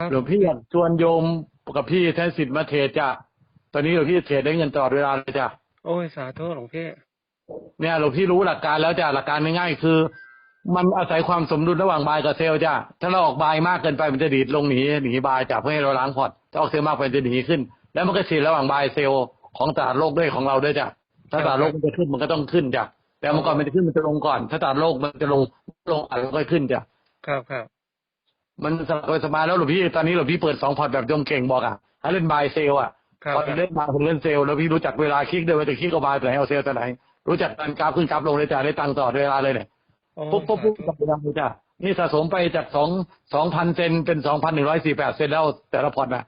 ครับหลวงพี่อยากชวนโยมกับพี่แทนสิทธิ์มาเทศจ้ะตอนนี้หลวงพี่เทศได้เงินตลอดเวลาเลยจ้ะโอ้ยสาธุหลวงพี่เนี่ยหลวงพี่รู้หลักการแล้วจ้ะหลักการง่ายๆคือ มันอาศัยความสมดุลระหว่างบายกับเซลล์จ้ะถ้าเราออกบายมากเกินไปมันจะดีดลงหนีหนีบายจ้ะเพื่อให้เราล้างพอร์ตถ้าออกเซลล์มากไปมันจะหนีขึ้น แล้วมันก็ฉีดระหว่างบายเซลล์ของตลาดโลกด้วยของเราด้วยจ้ะถ้าตลาดโลกมันจะขึ้นมันก็ต้องขึ้นจ้ะแต่เมื่อก่อนมันจะขึ้นมันจะลงก่อน ถ้าตลาดโลกมันจะลงลงอะไรก็ขึ้นจ้ะครับครับ มันสบายสบายแล้วหลวงพี่ตอนนี้หลวงพี่เปิดสองพอร์ตแบบโยมเก่งบอกอะให้เล่นบายเซลล์อะครับพอเล่นบายผมเล่นเซลล์แล้วพี่รู้จักเวลาคลิกด้วยว่าจะคลิกกับบายตัวไหนเอาเซลล์ตัวไหน รู้จักการกราฟขึ้นกราฟลงเลยจ้ะได้ตังค์ตลอดเวลาเลยเนี่ยโอ้ปุ๊บปุ๊บปุ๊บสาธุกับเวลาเลยจ้ะนี่สะสมไปจากสองสองพันเซนเป็นสองพันหนึ่งร้อยสี่แปดเซนแล้วแต่ละพอร์ตนะ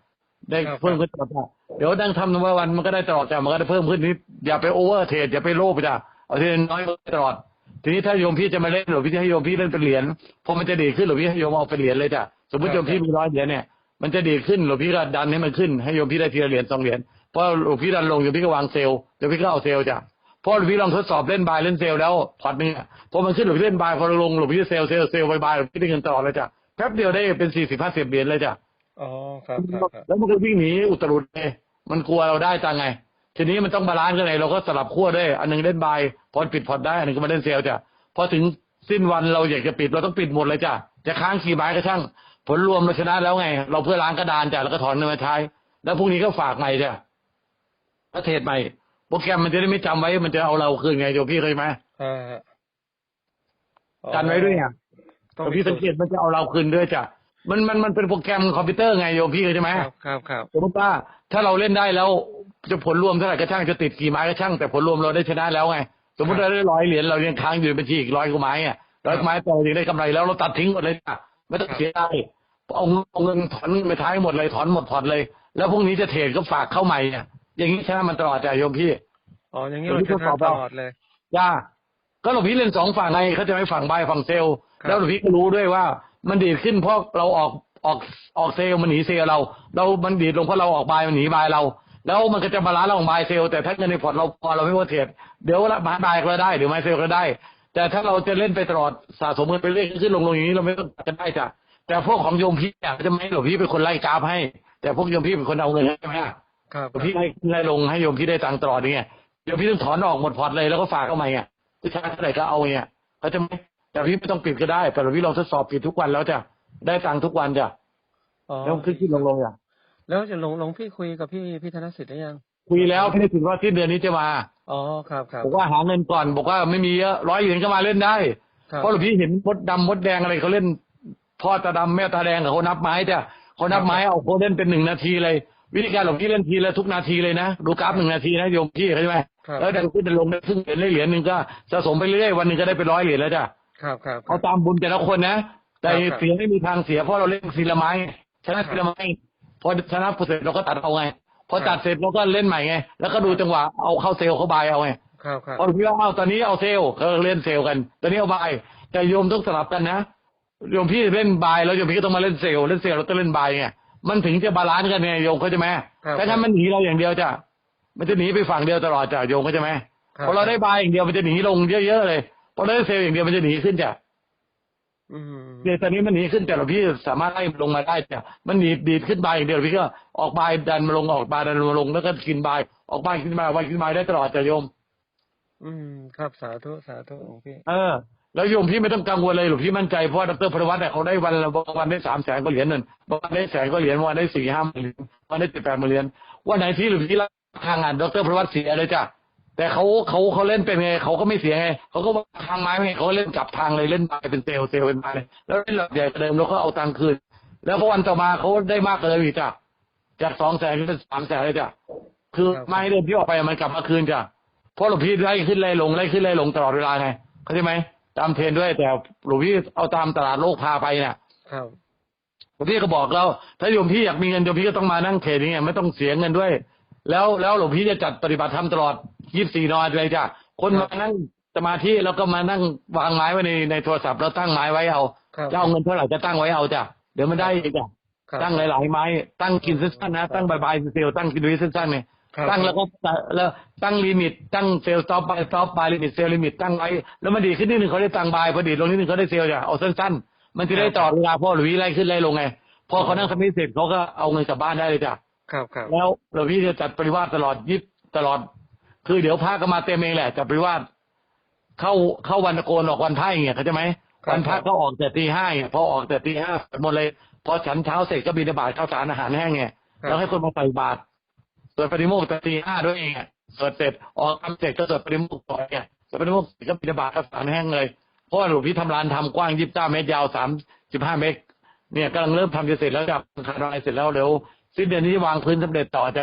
ได้เพิ่มขึ้นตลอดจ้ะเดี๋ยวนั่งทำวันวันมันก็ได้ตลอดจ้ะมันก็ได้เพิ่มขึ้นนิดอย่าไปโอเวอร์เทรดอย่าไปโลภไปจ้ะเอาทีละน้อยตลอด ทีนี้ถ้าโยมพี่จะมาเล่นหรือพี่จะให้โยมพี่เล่นเป็นเหรียญพอมันจะดีขึ้นหรือพี่ให้โยมเอาเป็นเหรียญเลยจ้ะสมมติโยมพี่มีร้อยเหรียญเนี่ยมันจะดีขึ้นหรือพี่ก็ดันให้มันขึ้นให้โยมพี่ได้ทีละเหรียญสองเหรียญเพราะหลวงพี่ดันลงโยมพี่ก็วางเซลล์โยมพี่ก็เอาเซลล์จ้ะเพราะหลวงพี่ลองทดสอบเล่นบายเล่นเซลล์แล้วพอร์ตหนึงอะพอมันขึ้นหลวงพี่เล่นบายพอลงหลวงพี่เซลล์เซลล์เซลล์บายบายหลวงพี่ได้เงินตลอดเลยจ้ะแป๊บเดียวได้เป็นสี่สิบห้าสิบเหรียญเลยจ้ะอ๋อครับครับครับแล้วมันก็วิ่งหนีอุตรุดเลยมันกลัวเราได้ตังไง ทีนี้มันต้องบาลานซ์กันไงเราก็สลับขั้วด้วย อันหนึงเล่นบายพอปิดพอร์ตได้ อันหนึงก็มาเล่นเซลล์จ้ะพอถึงสิ้นวันเราอยากจะปิดเราต้องปิดหมดเลยจ้ะจะค้างกี่ไม้ก็ช่าง ผลรวมเราชนะแล้วไง เราเพื่อล้างกระดานจ้ะแล้วก็ถอนเงินมาใช้ แล้วพรุ่งนี้ก็ฝากใหม่จ้ะก็เทรดใหม่โปรแกรมมันจะได้ไม่จำไว้ มันจะเอาเราคืนไงโยมพี่เคยไหมอ่าอ๋อกันไว้ด้วยไงต้องโยมพี่สังเกตมันจะเอาเราคืนด้วยจ้ะมันมันมันเป็นโปรแกรมคอมพิวเตอร์ไงโยมพี่เคยใช่ไหมครับครับครับสมมติว่าถ้าเราเล่นได้แล้ว จะผลรวมเท่าไหร่ก็ช่างจะติดกี่ไม้ก็ช่าง แต่ผลรวมเราได้ชนะแล้วไงสมมติเราได้ร้อยเหรียญเรายังค้างอยู่ในบัญชีอีกร้อยกว่าไม้อะร้อยกว่าไม้ต่อยังได้กำไรแล้วเราตัดทิ้งหมดเลยจ้ะไม่ต้องเสียดายเอาเงินเอาเงินถอนไปท้ายหมดเลยถอนหมดถอนเลย แล้วพรุ่งนี้จะเทรดก็ฝากเข้าใหม่อะอย่างนี้ชนะมันตลอดจ้ะโยมพี่อ๋ออย่างนี้เดี๋ยวเราพี่ชทดสนะอบตเอาลอดเลยจ้าก็หลวงพี่เล่นสองฝั่งไงเขาใจะไม่ฝั่งบายฝั่งเซลล์ครับแล้วหลวงพี่ก็รู้ด้วยว่า มันดีดขึ้นเพราะเราออกออกออกเซลล์มันหนีเซลล์เรา เรา มันดีดลงเพราะเราออกบายมันหนีบายเรา แล้วมันก็จะบาลานซ์ระหว่างบายเซลล์แต่ถ้าเงินในพอร์ตเราพอเราไม่ว่าเทรดเดี๋ยวละบายบายก็ได้หรือไม่เซลล์ก็ได้ แต่ถ้าเราจะเล่นไปตลอดสะสมเงินไปเรื่อยขึ้นลงลงอย่างนี้เราไม่ต้องกันได้จ้ะแต่พวกของโยมพี่อะจะไม่ให้หลวงพี่เป็นคนไล่กราฟให้ แต่พวกโยมพี่เป็นคนเอาเงินให้ใช่ไหมอะครับหลวงพี่ให้ไล่ลงให้โยมพี่ได้ตังค์ตลอดอย่างเงี้ยโยมพี่ต้องถอนออกหมดพอร์ตเลยแล้วก็ฝากเข้ามาเนี่ยผู้ชายเท่าไหร่ก็เอาเนี่ยเขาจะไม่แต่พี่ไม่ต้องปิดก็ได้ แต่หลวงพี่ลองทดสอบปิดทุกวันแล้วจ้ะได้ตังค์ทุกวันจ้ะอ๋อแล้วขึ้นขึ้นลงลงอะ แล้วจะหลวงหลวงพี่คุยกับพี่พี่ธนสิทธิ์ได้ยัง คุยแล้วพี่ได้ถึงว่าสิ้นเดือนนี้จะมาอ๋อครับครับบอกว่าหาเงินก่อน บอกว่าไม่มีเยอะร้อยเหรียญก็มาเล่นได้ครับเพราะหลวงพี่เห็นมดดำมดแดงอะไรเขาเล่นพ่อตาดำแม่ตาแดงกับเขานับไม้จ้ะเขานับไม้เอาเขาเล่นเป็นหนึ่งนาทีเลย วิธีการหลวงพี่เล่นทีละทุกนาทีเลยนะดูกราฟหนึ่งนาทีนะโยมพี่เข้าใจไหมครับแล้วดันขึ้นดันลงได้ครึ่งเหรียญได้เหรียญหนึ่งก็สะสมไปเรื่อยวันหนึ่งก็ได้เป็นร้อยเหรียญแล้วจ้ะครับครับครัเอาบตามบุญแต่ละคนนะ แต่ครับเสียไม่มีทางเสียเพราะเราเล่นซีละไม้ชนะซีละไม้ พอชนะเสร็จเราก็ตัดเอาไง พอตัดเสร็จเราก็เล่นใหม่ไง แล้วก็ดูจังหวะเอาเข้าเซลล์เข้าบายเอาไงครับครับพอพี่ว่าเอาตอนนี้เอาเซลล์ก็เล่นเซลล์กัน ตอนนี้เอาบายแต่โยมต้องสลับกันนะโยมพี่เล่นบายแล้วโยมพี่ก็ต้องมาเล่นเซลล์เล่นเซลล์แล้วต้องเล่นบายไงมันถึงจะบาลานซ์กันไงโยมเขาใจไหมครับแต่ถ้ามันหนีเราอย่างเดียวจ้ะมันจะหนีไปฝั่งเดียวตลอดจ้ะโยมเขาใจไหมครับพอเราได้บายอย่างเดียวมันจะหนีลงเยอะๆเลยพอเราได้เซลล์อย่างเดียวมันจะหนีขึ้นจ้ะอืม เดี๋ยวตอนนี้มันหนีขึ้นแต่เราพี่สามารถไล่ลงมาได้จ้ะมันหนีดีดขึ้นบายอย่างเดียวพี่ก็ออกบายดันมาลงออกบายดันมาลงแล้วก็กินบาย ออกบายกินบายบายกินบายได้ตลอดจ้ะโยม อืม ครับสาธุสาธุหลวงพี่เออแล้วโยมพี่ไม่ต้องกังวลเลยหรอกพี่มั่นใจเพราะว่าดรพลวัตเนี่ยเขาได้วันละบางวันได้สามแสนก็เหรียญนั่นบางวันได้แสนก็เหรียญบางวันได้สี่ห้าหมื่นเหรียญบางวันได้เจ็ดแปดหมื่นเหรียญวันไหนที่หรือพี่รับทางงานดรพลวัตเสียเลยจ้ะ แต่เขาเขาเขาเล่นเป็นไงเขาก็ไม่เสียไงเขาก็วางทางไม้ไงเขาเล่นกลับทางเลยเล่นไปเป็นเซลล์เซลล์เป็นมาเลยแล้วเล่นหลักใหญ่กว่าเดิมแล้วก็เอาตังค์คืน แล้วพอวันต่อมาเขาได้มากกว่าเดิมอีกจ้ะจากสองแสนเป็นสามแสนเลยจ้ะคือครับไม้เดิมที่ออกไปมันกลับมาคืนจ้ะเพราะหลวงพี่ไล่ขึ้นไล่ลงไล่ขึ้นไล่ลงตลอดเวลาไงเข้าใจไหมตามเทรนด์ด้วยแต่หลวงพี่เอาตามตลาดโลกพาไปเนี่ยครับหลวงพี่ก็บอกเราถ้าโยมพี่อยากมีเงินโยมพี่ก็ต้องมานั่งเทรดอย่างเงี้ยไม่ต้องเสียเงินด้วย แล้วแล้วหลวงพี่จะจัดปฏิบัติธรรมตลอด 24นอนเลยจ้ะคนมานั่งสมาธิแล้วก็มานั่งวางไม้ไว้ในในโทรศัพท์แล้วตั้งไม้ไว้เอาครับจะเอาเงินเท่าไหร่จะตั้งไว้เอาจ้ะเดี๋ยวมันได้อีกจ้ะครับตั้งหลายๆไม้ตั้งกินสั้นๆนะตั้งบายบายเซลล์ตั้งกินด้วยสั้นๆเนี่ยครับตั้งแล้วก็แล้วตั้งลิมิตตั้งเซลล์สต็อปบายสต็อปบายลิมิตเซลล์ลิมิตตั้งไว้แล้วมันดีขึ้นนิดนึงเขาได้ตังค์บายพอดีลงนิดนึงเขาได้เซลล์จ้ะเอาสั้นๆ มันจะได้ต่อเวลาเพราะหรือวิไล่ขึ้นไล่ลงไงพอเขานั่งสมาธิเสร็จเขาก็เอาเงินกลับบ้านได้เลยจ้ะครับครับแล้วหลวงพี่จะจัดปริวาสตลอดยิบตลอด คือเดี๋ยวพระก็มาเต็มเองแหละจัดปริวาสเข้าเข้าวันตะโกนออกวันพระอย่างเงี้ยเข้าใจไหมวันพระก็ออกแต่ตีห้าเนี่ยพอออกแต่ตีห้าหมดเลยพอฉันเช้าเสร็จก็บิณฑบาตข้าวสารอาหารแห้งไงแล้วให้คนมาใส่บาตรสวดปฏิโมกข์แต่ตีห้าด้วยเองอะสวดเสร็จออกทำเสร็จก็สวดปฏิโมกข์ต่อไงสวดปฏิโมกข์เสร็จก็บิณฑบาตข้าวสารแห้งเลยเพราะว่าหลวงพี่ทำร้านทำกว้างยี่สิบเก้าเมตรยาวสามสิบห้าเมตรเนี่ยกำลังเริ่มทำจะเสร็จแล้วจากคาดายเสร็จแล้วเดี๋ยวสิ้นเดือนนี้วางพื้นสำเร็จต่อจะ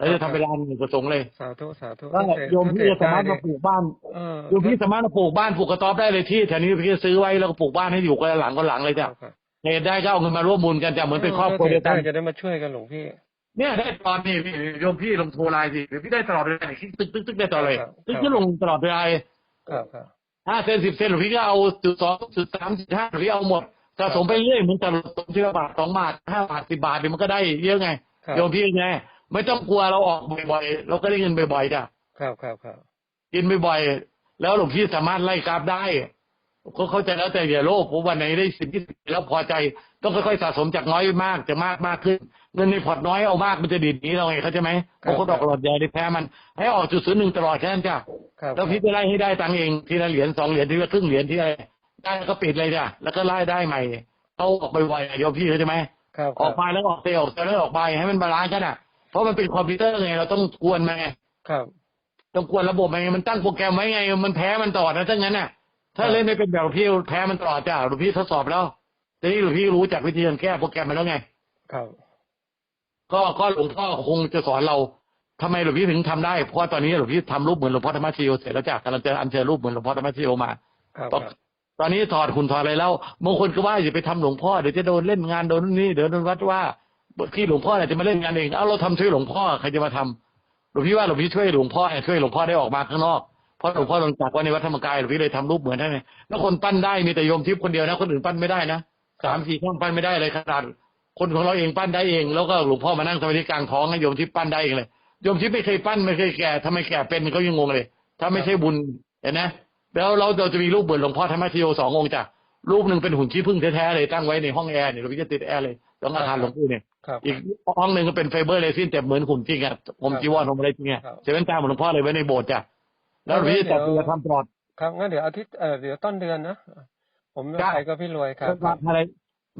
แล้วจะทำเป็นลานหนึ่งประสงค์เลยสาธุสาธุก็โยมพี่จะสามารถมาปลูกบ้านเออโยมพี่สามารถมาปลูกบ้านปลูกกระต๊อบได้เลยที่แถวนี้พี่จะซื้อไว้แล้วก็ปลูกบ้านให้อยู่กันหลังก็หลังเลยคจ้ะรับครับเหตุได้ก็เอาเงินมาร่วมบุญกันจ้ะเหมือนเป็นครอบครัวเดียวกันได้จะได้มาช่วยกันหลวงพี่เนี่ยได้ตอนนี้พี่โยมพี่ลงโทรไลน์สิเดี๋ยวพี่ได้ตลอดเลยตึกตึกตึกได้ตลอดเลยครับตึกก็ลงตลอดเวลาครับครับห้าเซนสิบเซนหลวงพี่ก็เอาจุดสองจุดสามจุดห้าหลวงพี่เอาหมดสะสมไปเรื่อยเหมือนแต่ตรงที่ละบาทสองบาทห้าบาทสิบาทเดี๋ยวมันก็ได้เยอะไงครับโยมพี่ไง ไม่ต้องกลัวเราออกบ่อยๆเราก็ได้เงินบ่อยๆจ้ะครับครับครับกินบ่อยๆแล้วหลวงพี่สามารถไล่กราฟได้ก็เข้าใจแล้วแต่อย่าโลภเพราะวันไหนได้สิบยี่สิบแล้วพอใจต้องค่อยๆสะสมจากน้อยมากจะมากมากขึ้น เงินในพอร์ตน้อยเอามากมันจะดีดหนี้เราไงเข้าใจไหมเพราะคนออกหลอดใหญ่ได้แพ้มัน ให้ออกจุดศูนย์หนึ่งตลอดแค่นั้นจ้ะครับแล้วพี่จะไล่ให้ได้ตังค์เองทีละเหรียญสองเหรียญทีละครึ่งเหรียญทีละได้แล้วก็ปิดเลยจ้ะแล้วก็ไล่ได้ใหม่เอาออกบ่อยๆโยมพี่เข้าใจไหมครับออกไปแล้วออกเตะออกเตะแล้วออกไปให้มันบาลานซ์กันอะ เพราะมันเป็นคอมพิวเตอร์ไง เราต้องกวนมันไงครับ ต้องกวนระบบมันไงมันตั้งโปรแกรมไว้ไง มันแพ้มันตลอดนะถ้างั้นน่ะ ถ้าเล่นไม่เป็นแบบหลวงพี่แพ้มันตลอดจ้ะหลวงพี่ทดสอบแล้วทีนี้หลวงพี่รู้จักวิธีการแก้โปรแกรมมันแล้วไง ครับ ก็ก็หลวงพ่อคงจะสอนเราทำไมหลวงพี่ถึงทำได้ เพราะว่าตอนนี้หลวงพี่ทำรูปเหมือนหลวงพ่อธรรมชโยเสร็จแล้วจ้ะกำลังจะอัญเชิญรูปเหมือนหลวงพ่อธรรมชโยมาครับตอนตอนนี้ถอดหุ่นถอดอะไรแล้วบางคนก็ว่าอย่าไปทำหลวงพ่อเดี๋ยวจะโดนเล่นงานโดนนู่นนี่เดี๋ยวโดนวัดว่า ที่หลวงพ่อเนี่ยจะมาเล่นงานเองเอาเราทำช่วยหลวงพ่อใครจะมาทำหลวงพี่ว่าหลวงพี่ช่วยหลวงพ่อช่วยหลวงพ่อได้ออกมาข้างนอกเพราะหลวงพ่อลงจากไว่าในวัดธรรมกายหลวงพี่เลยทำรูปเหมือนท่านไงแล้วคนปั้นได้มีแต่โยมทิพย์คนเดียวนะ คนอื่นปั้นไม่ได้นะสามสี่ช่องปั้นไม่ได้เลยขนาดคนของเราเองปั้นได้เอง แล้วก็หลวงพ่อมานั่งสมาธิกลางท้องให้โยมทิพย์ปั้นได้เองเลยโยมทิพย์ไม่เคยปั้นไม่เคยแก่ทำไมแก่เป็นเขายังงงเลย ถ้าไม่ใช่บุญเห็นนะแล้วเราจะมีรูปเหมือนหลวงพ่อธรรมชโยสององค์จ้ะรูปหนึ่งเป็นหุ่นขี้ผึ้งแท้ๆเลยตั้งไว้ในห้องแอร์เนี่ยหลวงพี่จะติดแอร์เลยต้องอาคารหลวงปู่เนี่ย อีกห้องหนึ่งก็เป็นไฟเบอร์เรซินแต่เหมือนหุ่นจริงอะผมจีวรผมอะไรจริงอะครับเซเว่นตาเหมือนหลวงพ่อเลยไว้ในโบสถ์จ้ะแล้วหลวงพี่จัดตัวทำตลอดครับงั้นเดี๋ยวอาทิตย์เออเดี๋ยวต้นเดือนนะผมจ้ะไปกับพี่รวยครับมาอะไร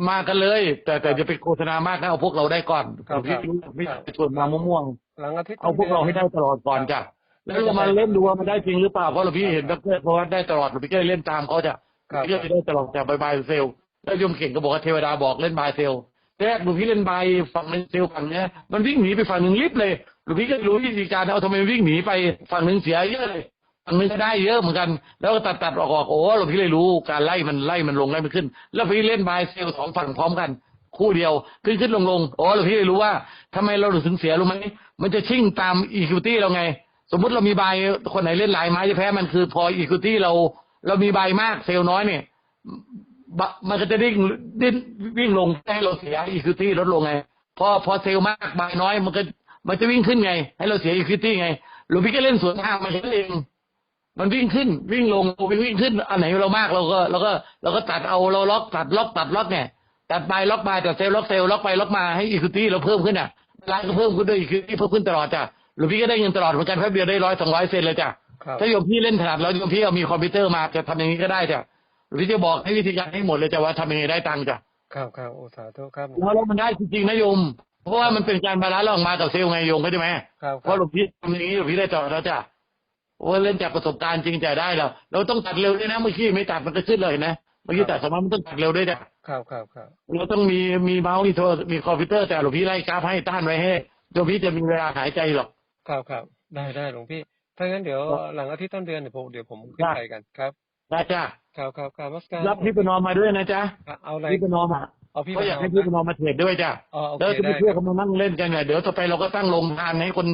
มากันเลย แต่แต่จะไปโฆษณามากนะเอาพวกเราได้ก่อนครับหลวงพี่ครับรู้ไม่ครับไปชวนมาม่วงหลังอาทิตย์ๆเอาพวกเราให้ได้ตลอดก่อนจ้ะแล้วเรามาเล่นดูว่ามันได้จริงหรือเปล่าเพราะหลวงพี่เห็นดรเพราะว่าได้ตลอดหลวงพี่ก็เลยเล่นตามเขาจ้ะครับพี่ก็เลยได้ตลอดจากบายบายเซลแล้วโยมเข่งก็บอกว่าเทวดาบอกเล่นบายเซล แรกหลวงพี่เล่นใบฝั่งหนึงเซลฝั่งเนี้ยมันวิ่งหนีไปฝั่งหนึ่งลิบเลยหลวงพี่ก็รู้วิธีการเอาทำไมวิ่งหนีไปฝั่งหนึ่งเสียเยอะเลยฝั่งหนึ่งก็ได้เยอะเหมือนกัน แล้วก็ตัดตัดออกออกโอ้หลวงพี่เลยรู้การไล่มันไล่มันลงไล่มันขึ้น แล้วพี่เล่นใบเซลสองฝั่งพร้อมกัน คู่เดียวขึ้นขึ้นลงลงโอ้หลวงพี่เลยรู้ว่าทำไมเราถึงเสียรู้ไหมมันจะชิ่งตามอีคิวตี้เราไง สมมติเรามีใบคนไหนเล่นหลายไม้จะแพ้มันคือพออีคิวตี้เรา เรามีใบมากเซลน้อยเนี่ย บะมันก็จะดิ้งดิ้นวิ่งลงให้เราเสียอีควิตี้ลดลงไง พอพอเซลล์มากบายน้อย มันก็มันจะวิ่งขึ้นไง ให้เราเสียอีควิตี้ไงหลวงพี่ก็เล่นสวนทางมันเองมันวิ่งขึ้นวิ่งลงวิ่งวิ่งขึ้นอันไหนเรามากเราก็เราก็เราก็ตัดเอาเราล็อกตัดล็อกตัดล็อกเนี่ยตัดไปล็อกไปตัดเซลล์ล็อกเซลล์ล็อกไปล็อกมาให้อีควิตี้เราเพิ่มขึ้นอะร้านก็เพิ่มขึ้นด้วยอีควิตี้เพิ่มขึ้นตลอดจ้ะหลวงพี่ก็ได้เงินตลอดเหมือนกันแป๊บเดียวได้ร้อยสองร้อยเซนเลยจ้ะครับถ้าโยมพี่เล่นถนัดแล้วโยมพี่เอามีคอมพิวเตอร์มาจะทำอย่างนี้ก็ได้จ้ะ หรือพี่จะบอกให้วิธีการให้หมดเลยจ้ะว่าทำยังไงได้ตังค์จ้ะครับครับโอสาธุครับแล้วแล้วมันได้จริงๆนะโยม เพราะว่ามันเป็นการบาลานซ์ระหว่างมากับเซลล์ไงโยมเข้าใจไหมครับเพครัราะบหลวงพี่ทำอย่างนี้หลวงพี่ได้ต่อแล้วจ้ะโอ้ยเล่นจากประสบการณ์จริงจะได้แล้วเราต้องตัดเร็วด้วยนะเมื่อกี้ไม่ตัดมันก็ขึ้นเลยนะเมื่อกี้ตัดสมาร์ทมันต้องตัดเร็วด้วยจ้ะครับครับครับเราต้องมีมีเมาส์มีโทรมีคอมพิวเตอร์แต่หลวงพี่ไล่กราฟให้ต้านไว้ให้โยมพี่จะมีเวลาหายใจหรอกครับครับได้ได้หลวงพี่ถ้างั้นเดี๋ยวหลังอาทิตย์ต้นเดือนเดี๋ยวผมเดี๋ยวผมขึ้นได้ไปกันครับ ได้จ้ะครับครับครับมัสการรับพี่ประนอมมาด้วยนะจ๊ะอะเอาอะไรพี่ประนอมอะเอาพี่เขาอยากให้ไปพี่เประนอมมาเทรดด้วยจ้ะอ๋อโอแล้วเคจะมีได้เพื่อนครับเขามานั่งเล่นกันเนี่ยเดี๋ยวต่อไปเราก็ตั้งโรงทานให้คน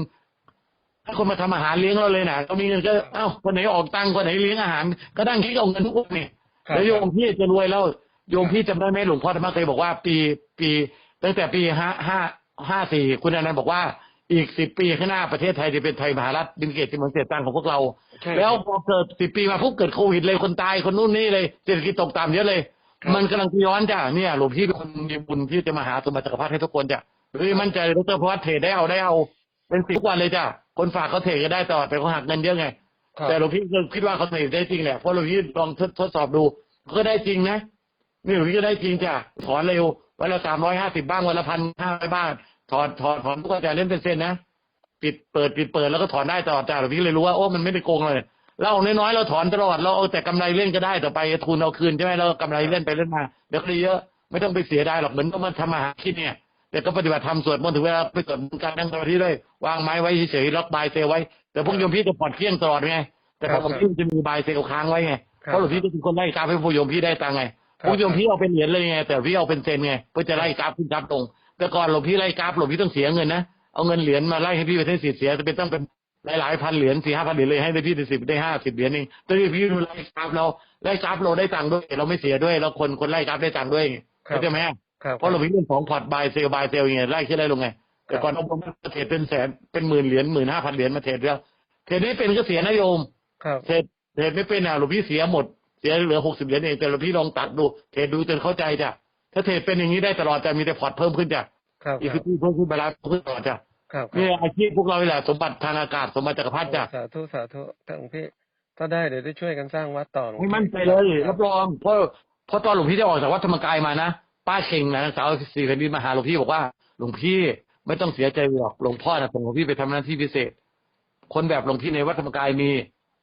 ให้คนมาทำอาหารเลี้ยงเราเลยนะเรามีเงินก็เอ้าคนไหนออกตังค์คนไหนเลี้ยงอาหาร ก็ตั้งคิดเอาเงินทุกคนนี่ครับแล้วโยมพี่จะรวยแล้วโยมพี่จำได้ไหมหลวงพ่อธรรมเคยบอกว่า ปีปี ตั้งแต่ปีห้าห้าห้าสี่คุณอนันต์บอกว่า อีกสิบปีข้างหน้าประเทศไทยจะเป็นไทยมหารัฐบินเกตที่เหมือนเศษตังค์ของพวกเรา ใช่แล้วพอเกิดสิบปีมาปุ๊บเกิดโควิดเลยคนตายคนนู่นนี่เลยเศรษฐกิจตกต่ำเยอะเลย ครับ มันกำลังจะย้อนจ้ะเนี่ยหลวงพี่เป็นคนมีบุญที่จะมาหาสมบัติจักรพรรดิให้ทุกคนจ้ะหรือมั่นใจดรพวัฒน์เทรดได้เอาได้เอา เป็นสิบทุกวันเลยจ้ะคนฝากเขาเทรดก็ได้ตลอดแต่เขาหักเงินเยอะไง ครับ แต่หลวงพี่ก็คิดว่าเขาเทรดได้จริงแหละเพราะหลวงพี่ลองทดทดสอบดูก็ได้จริงนะ นี่หลวงพี่ก็ได้จริงจ้ะถอนเร็ววันละสามร้อยห้าสิบบ้างวันละพันห้าบ้าง ถอนถอนถอนทุกวันแต่เล่นเป็นเส้นนะปิดเปิดปิดเปิดแล้วก็ถอนได้ตลอดจ้ะหลวงพี่เลยรู้ว่าโอ้มันไม่ได้โกงเลยเราเอาน้อยๆเราถอนตลอดเราเอาแต่กำไรเล่นก็ได้ต่อไปทุนเอาคืนใช่ไหมเรากำไรเล่นไปเล่นมาเดี๋ยวก็ได้เยอะไม่ต้องไปเสียดายหรอกเหมือนก็มาทำมาหาคิดเนี่ยแต่ก็ปฏิบัติธรรมสวดมนต์ถึงเวลาไปสวดมนต์การนั่งสมาธิเลยวางไม้ไว้เฉยๆล็อกบายเซลไว้ แต่พวกโยมพี่จะผ่อนเที่ยงตลอดไงแต่ของหลวงพี่จะมีบายเซลค้างไว้ไงครับเพราะหลวงพี่จะเป็นคนไล่กราฟให้พวกโยมพี่ได้ตังค์ไงครับพวกโยมพี่เอาเป็นเหรียญเลยไงแต่พี่เอาเป็นเซนไงเพื่อจะไล่กราฟขึ้นกราฟตรง แต่ก่อนหลวงพี่ไล่กราฟหลวงพี่ต้องเสียเงินนะเอาเงินเหรียญมาไล่ให้พี่ไปเส้นสิทธิ์เสียจะเป็นต้องเป็นหลายๆพันเหรียญสี่ห้าพันเหรียญเลยให้ได้พี่ได้สิบได้ห้าสิบเหรียญเองตอนนี้พี่ดูไล่กราฟเราไล่กราฟเราได้ตังค์ด้วย เราไม่เสียด้วยแล้วคนคนไล่กราฟได้ตังค์ด้วยครับเข้าใจไหมครับเพราะเรามีเรื่องของพอร์ตบายเซลบายเซลไงไล่ขึ้นไล่ลงไงแต่ก่อนเอาผมมาเทรดเป็นแสนเป็นหมื่นเหรียญหมื่นห้าพันเหรียญมาเทรดแล้วเทรดไม่เป็นก็เสียนะโยมครับเทรดเทรดไม่เป็นอะหลวงพี่เสียหมดเสียเหลือหกสิบเหรียญเองแต่หลวงพี่ลองตัดดูเทรดดูจนเข้าใจจ้ะ ถ้าเทรดเป็นอย่างนี้ได้ตลอดแต่มีแต่พอร์ตเพิ่มขึ้นจ้ะครับอีกคือเพิ่มขึ้นบาลานซ์เพิ่มขึ้นตลอดจ้ะครับนี่อาชีพพวกเรานี่แหละสมบัติทางอากาศสมบัติจักรพรรดิจ้ะสาธุสาธุท่านหลวงพี่ถ้าได้เดี๋ยวได้ช่วยกันสร้างวัดต่อหลวงให้พี่มั่นใจเลยครับรองเพราะเพราะตอนหลวงพี่ได้ออกจากวัดธรรมกายมานะป้าเข่งนะนางสาวสีแผ่นดินมาหาหลวงพี่บอกว่าหลวงพี่ไม่ต้องเสียใจหรอกหลวงพ่อนะส่งหลวงพี่ไปทำหน้าที่พิเศษ คนแบบหลวงพี่ในวัดธรรมกายมี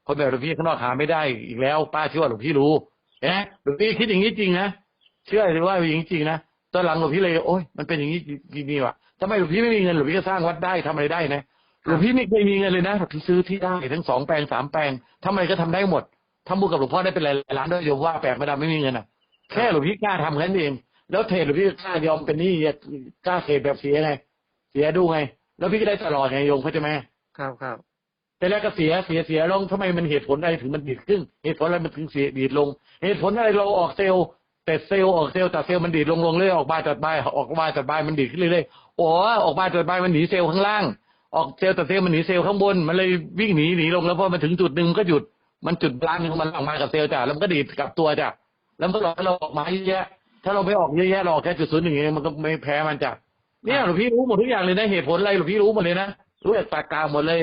คนแบบหลวงพี่ข้างนอกหาไม่ได้อีกแล้ว ป้าเชื่อว่าหลวงพี่รู้เห็นไหมหลวงพี่คิดอย่างนี้จริงนะ เชื่อเลยว่าอย่างนี้จริงนะตอนหลังหลวงพี่เลยโอ๊ยมันเป็นอย่างนี้จริงๆว่ะทำไมหลวงพี่ไม่มีเงินหลวงพี่ก็สร้างวัดได้ทำอะไรได้นะหลวงพี่ไม่เคยมีเงินเลยนะที่ซื้อที่ได้ทั้งสองแปลงสามแปลงทำอะไรก็ทำได้หมดทำบุญกับหลวงพ่อได้เป็นหลายล้านด้วยโยมว่าแปลกไม่ได้ไม่มีเงินอะ แค่หลวงพี่กล้าทำแค่นั้นเอง แล้วเทรดหลวงพี่กล้ายอมเป็นหนี้กล้าเทรดแบบเสียไงเสียดูไง แล้วพี่ก็ได้ตลอดไงโยมเข้าใจไหมครับครับแต่แรกก็เสียเสียเสียลงทำไมมันเหตุผลอะไรถึงมันดีดขึ้น เหตุผลอะไรมันถึงเสียดีดลง เหตุผลอะไรเราออกเซลล์ แต่เซลล์ออกเซลล์แต่เซลล์มันดีดลงลงเรื่อยออกบายตัดบออกบายตัดบมันดีดขึ้นเรื่อยๆโอ้ออกบายตัดบมันหนีเซลล์ข้างล่าง ออกเซลล์ตัดเซลล์มันหนีเซลล์ข้างบน มันเลยวิ่งหนีหนีลงแล้วพอมันถึงจุดหนึ่งมันก็หยุดมันจุดบลานของมันออกมากับเซลล์จ้ะแล้วมันก็ดีดกลับตัวจ้ะแล้วมันก็เราออกมาเยอะแยะถ้าเราไม่ออกเยอะแยะเราออกแค่จุดศูนย์หนึ่งเองมันก็ไม่แพ้มันจ้ะเนี่ยหลวงพี่รู้หมดทุกอย่างเลยนะเหตุผลอะไรหลวงพี่รู้หมดเลยนะรู้จากตากลาหมดเลย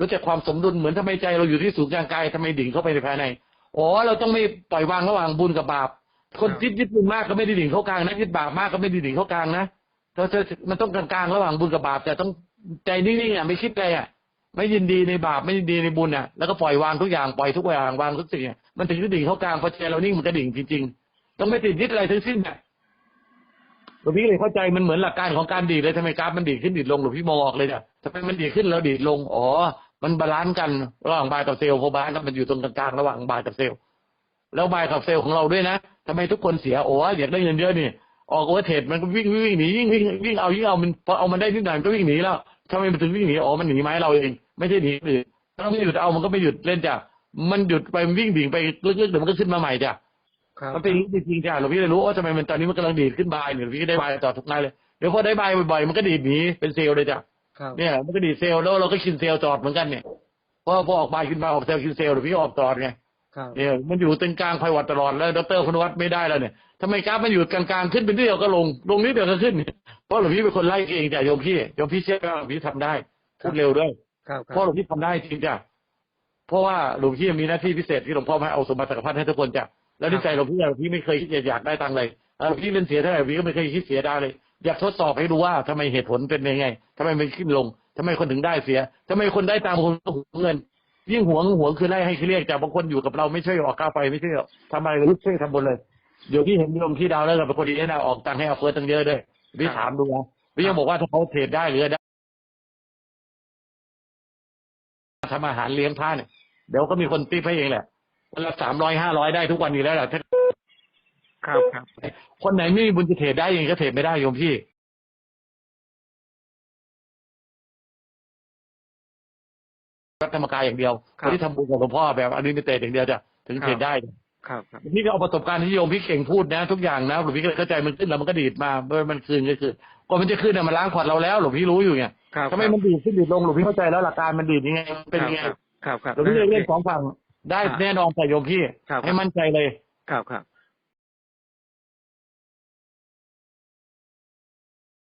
รู้จักความสมดุลเหมือนทำไมใจเราอยู่ที่ศูนย์กลางกายทำไมดิ่งเข้าไปในภายในอ๋อเราต้องไม่ปล่อยวางระหว่างบุญกับบาป คนคิดยึดบุญมากก็ไม่ได้ดิ่งเข้ากลางนะยึดบาปมากก็ไม่ได้ดิ่งเข้ากลางนะเราจะมันต้องกลางๆระหว่างบุญกับบาปแต่ต้องใจนิ่งๆอะไม่คิดอะไรอะ ไม่ยินดีในบาปไม่ยินดีในบุญอะแล้วก็ปล่อยวางทุกอย่างปล่อยทุกอย่างวางทุกสิ่งอะมันถึงจะดิ่งเข้ากลางพอใจเรานิ่งมันก็ดิ่งจริงๆ ต้องไม่ติดยึดอะไรทั้งสิ้นอะหลวงพี่เลยเข้าใจมันเหมือนหลักการของการดีดเลยทำไมกราฟมันดีดขึ้นดีดลงหลวงพี่มองออกเลยเนี่ยทำไมมันดีดขึ้นแล้วดีดลงอ๋อมันบาลานซ์กันระหว่างบายกับเซลล์พอบาลานซ์กันมันอยู่ตรงกลางๆระหว่างบายกับเซลล์ แล้วบายกับเซลล์ของเราด้วยนะทำไมทุกคนเสียโอ้อยากได้เงินเยอะนี่ออกโอเวอร์เทรดมันก็วิ่งวิ่งวิ่งหนียิ่งวิ่งวิ่งเอายิ่งเอามันพอเอามันได้นิดหน่อยมันก็วิ่งหนีแล้วทำไมมันถึงวิ่งหนีอ๋อมันหนีไม้เราเองไม่ใช่หนีคนอื่นถ้าเราไม่หยุดเอามันก็ไม่หยุดเล่นจ้ะมันหยุดไปวิ่งดิ่งไปลึกๆเดี๋ยวมันก็ขึ้นมาใหม่จ้ะครับมันเป็นอย่างนี้จริงๆจ้ะหลวงพี่เลยรู้ว่าทำไมมันตอนนี้มันกำลังดีดขึ้นบายเนี่ยหลวงพี่ก็ได้บายต่อทุกนายเลยเดี๋ยวพอได้บายบ่อยๆมันก็ดีดหนีเป็นเซลล์เลยจ้ะครับเนี่ยมันก็ดีดเซลล์แล้วเราก็กินเซลล์จอดเหมือนกันเนี่ยพอพอออกบายขึ้นมาออกเซลล์กินเซลล์หลวงพี่ก็ออกจอดไงครับ เนี่ยมันอยู่ตรงกลางไพวัดตลอดแล้วดรพนวัตไม่ได้แล้วเนี่ยทำไมกราฟมันอยู่กลางๆขึ้นเป็นนิดเดียวก็ลง ลงนิดเดียวก็ขึ้น เพราะหลวงพี่เป็นคนไล่เองจ้ะโยมพี่โยมพี่เชื่อว่าหลวงพี่ทำได้พูดเร็วด้วยครับคเพรับราะหลวงพี่ทำได้จริงจ้ะเพราะว่าหลวงพี่มีหน้าที่พิเศษที่หลวงพ่อให้เอาสมบัติจักรพรรดิให้ทุกคนจ้ะแล้วนิสัยหลวงพี่อะหลวงพี่ไม่เคยคิดจะอยากได้ตังค์เลยเออหลวงพี่เล่นเสียเท่าไหร่หลวงพี่ก็ไม่เคยคิดเสียได้เลย อยากทดสอบให้ดูว่าทำไมเหตุผลเป็นยังไงทำไมมันขึ้นลงทำไมคนถึงได้เสียทำไมคนได้ตามคนก็หวงเงิน ยิ่งหวงหวงคือไล่ให้เรียกจากบางคนอยู่กับเราไม่ช่วยออกก้าวไปไม่ช่วยทำอะไรเลยช่วยทำบุญเลย เดี๋ยวพี่เห็นโยมที่ดาวแล้วกับเป็นคนดีให้นะออกตังค์ให้เอาเฟิร์สตั้งเยอะด้วยพี่ถามดูนะพี่ยังบอกว่าถ้าเขาเทรดได้หรือได้ทำอาหารเลี้ยงพระเนี่ยเดี๋ยวก็มีคนตีให้เองแหละวันละสามร้อยห้าร้อยได้ทุกวันอยู่แล้วแหละถ้าครับครับ คนไหนไม่มีบุญจะเทรดได้ยังไงก็เทรดไม่ได้โยมพี่ วัดธรรมกายอย่างเดียวคนที่ทำบุญกับหลวงพ่อแบบอนุนิเตอย่างเดียวจะถึงเทรดได้ ครับครับพี่ก็เอาประสบการณ์ที่โยมพี่เก่งพูดนะ ทุกอย่างนะหลวงพี่ก็เข้าใจมันขึ้นแล้วมันก็ดีดมาเมื่อมันคืนก็คืนกว่ามันจะขึ้นเนี่ยมันล้างขวดเราแล้วหลวงพี่รู้อยู่ไงครับทำไมมันดีดขึ้นดีดลงหลวงพี่เข้าใจแล้วหลักการมันดีดยังไงมันเป็นยังไงครับครับหลวงพี่เลยเล่นสองฝั่งได้แน่นอนแต่โยมพี่ครับ ให้มั่นใจเลย ครับครับ